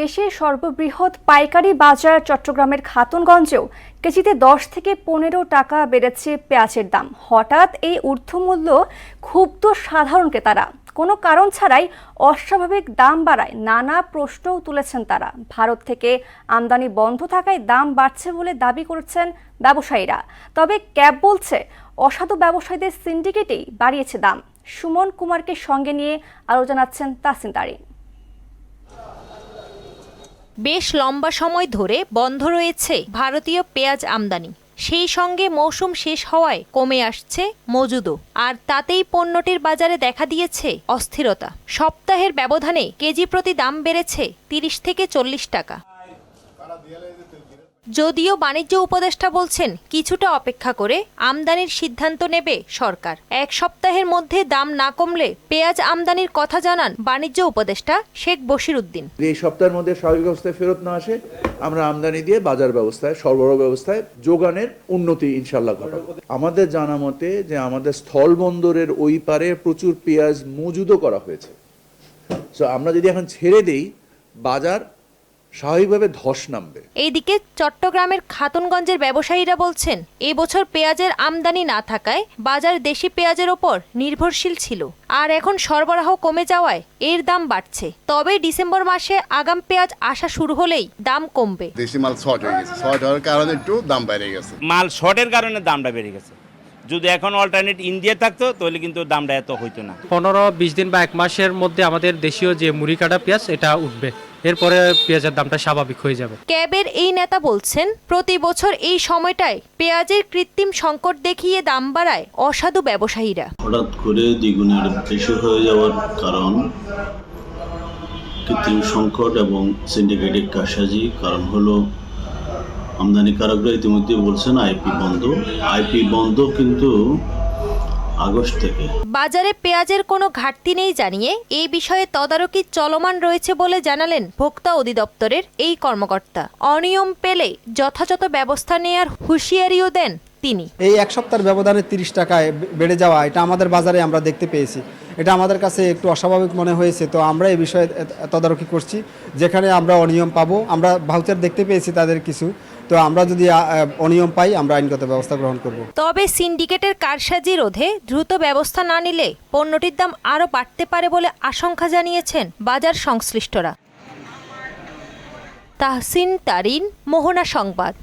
দেশের সর্ববৃহৎ পাইকারি বাজার চট্টগ্রামের খাতুনগঞ্জেও কেজিতে দশ থেকে পনেরো টাকা বেড়েছে পেঁয়াজের দাম। হঠাৎ এই ঊর্ধ্বমূল্য ক্ষুব্ধ সাধারণ ক্রেতারা। কোনো কারণ ছাড়াই অস্বাভাবিক দাম বাড়ায় নানা প্রশ্নও তুলেছেন তারা। ভারত থেকে আমদানি বন্ধ থাকায় দাম বাড়ছে বলে দাবি করেছেন ব্যবসায়ীরা। তবে ক্যাব বলছে, অসাধু ব্যবসায়ীদের সিন্ডিকেটেই বাড়িয়েছে দাম। সুমন কুমারকে সঙ্গে নিয়ে আরও জানাচ্ছেন তাসিন তারিন বেশ লম্বা সময় ধরে বন্ধ রয়েছে ভারতীয় পেঁয়াজ আমদানি। সেই সঙ্গে মৌসুম শেষ হওয়ায় কমে আসছে মজুদও আর তাতেই পণ্যটির বাজারে দেখা দিয়েছে অস্থিরতা। সপ্তাহের ব্যবধানে কেজি প্রতি দাম বেড়েছে তিরিশ থেকে চল্লিশ টাকা। যদিও বাণিজ্য উপদেষ্টা বলছেন, কিছুটা অপেক্ষা করে আমদানির সিদ্ধান্ত নেবে সরকার। এক সপ্তাহের মধ্যে দাম না কমলে পেঁয়াজ আমদানির কথা জানান বাণিজ্য উপদেষ্টা শেখ বশির উদ্দিন এই সপ্তাহের মধ্যে স্বাভাবিক অবস্থায় ফেরত না আসে, আমরা আমদানি দিয়ে বাজার ব্যবস্থায়, সরবরাহ ব্যবস্থায় যোগানের উন্নতি ইনশাল্লাহ ঘটাবো। আমাদের জানা মতে যে আমাদের স্থল বন্দরের ওই পারে প্রচুর পেঁয়াজ মজুদও করা হয়েছে। আমরা যদি এখন ছেড়ে দেই, বাজার স্বাভাবিকভাবে ধস নামবে। এইদিকে চট্টগ্রামের খাতুনগঞ্জের ব্যবসায়ীরা বলছেন এবছর পেঁয়াজের আমদানি না থাকায় বাজার দেশি পেঁয়াজের ওপর নির্ভরশীল ছিল। আর এখন সরবরাহ কমে যাওয়ায় এর দাম বাড়ছে। তবে ডিসেম্বর মাসে আগাম পেঁয়াজ আসা শুরু হলেই দাম কমবে। দেশি মাল শর্ট হয়ে গেছে। শর্ট হওয়ার কারণে একটু দাম বেড়ে গেছে। মাল শর্টের কারণে দামটা বেড়ে গেছে। যদি এখন অল্টারনেট ইন্ডিয়া থাকতো তাহলে কিন্তু দামটা এত হইতো না। পনেরো বিশ দিন বা এক মাসের মধ্যে আমাদের দেশীয় যে মুড়ি কাটা পেঁয়াজ এটা উঠবে। এরপরে পেঁয়াজের দামটা স্বাভাবিক হয়ে যাবে। ক্যাবের এই নেতা বলছেন প্রতি বছর এই সময়টায় পেঁয়াজের কৃত্রিম সংকট দেখিয়ে দাম বাড়ায় অসাধু ব্যবসায়ীরা। হঠাৎ করে দ্বিগুণের বেশি হয়ে যাওয়ার কারণ কৃত্রিম সংকট এবং সিন্ডিকেটের কারসাজি। কারণ হলো আমদানিকারকরা ইতিমধ্যে বলছেন আইপি বন্ধ। আইপি বন্ধ কিন্তু আগস্ট থেকে। বাজারে পেঁয়াজের কোনো ঘাটতি নেই জানিয়ে এই বিষয়ে তদারকি চলমান রয়েছে বলে জানালেন ভোক্তা অধিদপ্তরের এই কর্মকর্তা। অনিয়ম পেলে যথাযথ ব্যবস্থা নেয়ার হুঁশিয়ারিও দেন তিনি। এই এক সপ্তাহের ব্যবধানে তিরিশ টাকায় বেড়ে যাওয়া এটা আমাদের বাজারে আমরা দেখতে পেয়েছি। এটা আমাদের কাছে একটু অস্বাভাবিক মনে হয়েছে তো আমরা এই বিষয়ে তদারকি করছি। যেখানে আমরা অনিয়ম পাবো আমরা ভাউচার দেখতে পেয়েছি তাদের কিছু। তো আমরা যদি অনিয়ম পাই, আমরা আইনগত ব্যবস্থা গ্রহণ করব। তবে সিন্ডিকেটের কারসাজি রোধে দ্রুত ব্যবস্থা না নিলে পণ্যটির দাম আরও বাড়তে পারে বলে আশঙ্কা জানিয়েছেন বাজার সংশ্লিষ্টরা। তাহসিন তারিন, মোহনা সংবাদ।